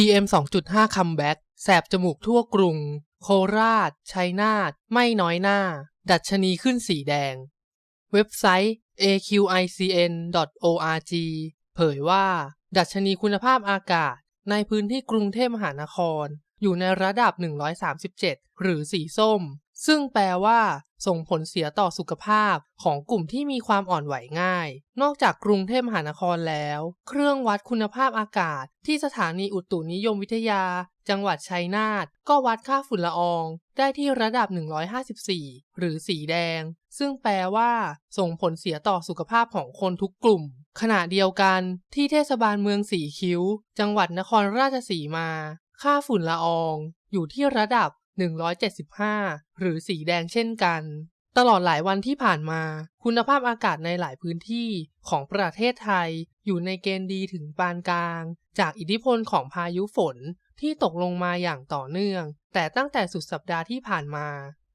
PM 2.5 คัมแบ็กแสบจมูกทั่วกรุง โคราช ชัยนาท ไม่น้อยหน้า ดัชนีขึ้นสีแดง เว็บไซต์ aqicn.org เผยว่า ดัชนีคุณภาพอากาศ ในพื้นที่กรุงเทพมหานคร อยู่ในระดับ 137 หรือสีส้ม ซึ่งแปลว่าส่งผลเสียต่อสุขภาพของกลุ่มที่มีความอ่อนไหวง่าย นอกจากกรุงเทพมหานครแล้ว เครื่องวัดคุณภาพอากาศ ที่สถานีอุตุนิยมวิทยา จังหวัดชัยนาทก็วัดค่าฝุ่นละออง ได้ที่ระดับ 154 หรือสีแดง ซึ่งแปลว่าส่งผลเสียต่อสุขภาพของคนทุกกลุ่ม ขณะเดียวกัน ที่เทศบาลเมืองสีคิ้ว จังหวัดนครราชสีมา ค่าฝุ่นละออง อยู่ที่ระดับ 175 หรือสีแดงเช่นกัน ตลอดหลายวันที่ผ่านมา คุณภาพอากาศในหลายพื้นที่ของประเทศไทย อยู่ในเกณฑ์ดีถึงปานกลาง จากอิทธิพลของพายุฝนที่ตกลงมาอย่างต่อเนื่อง แต่ตั้งแต่สุดสัปดาห์ที่ผ่านมา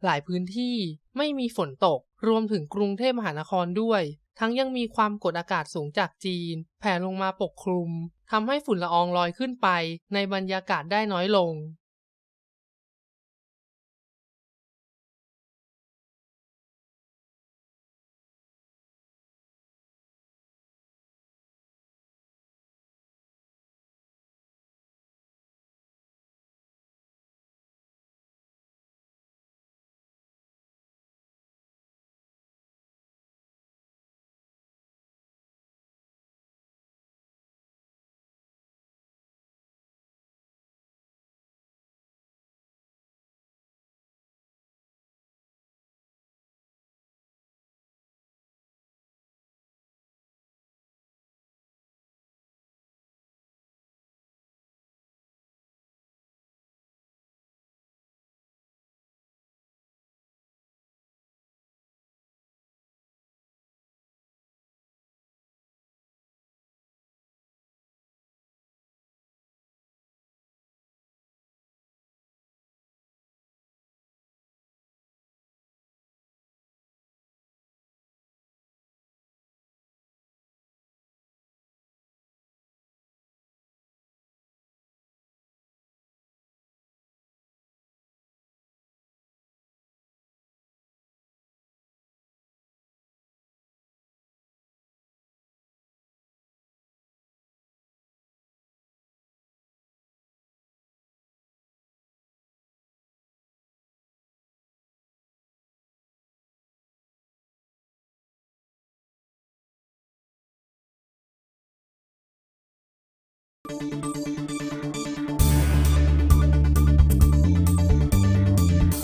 หลายพื้นที่ไม่มีฝนตก รวมถึงกรุงเทพมหานครด้วย ทั้งยังมีความกดอากาศสูงจากจีน แผ่ลงมาปกคลุมทำให้ฝุ่นละอองลอยขึ้นไปในบรรยากาศได้น้อยลง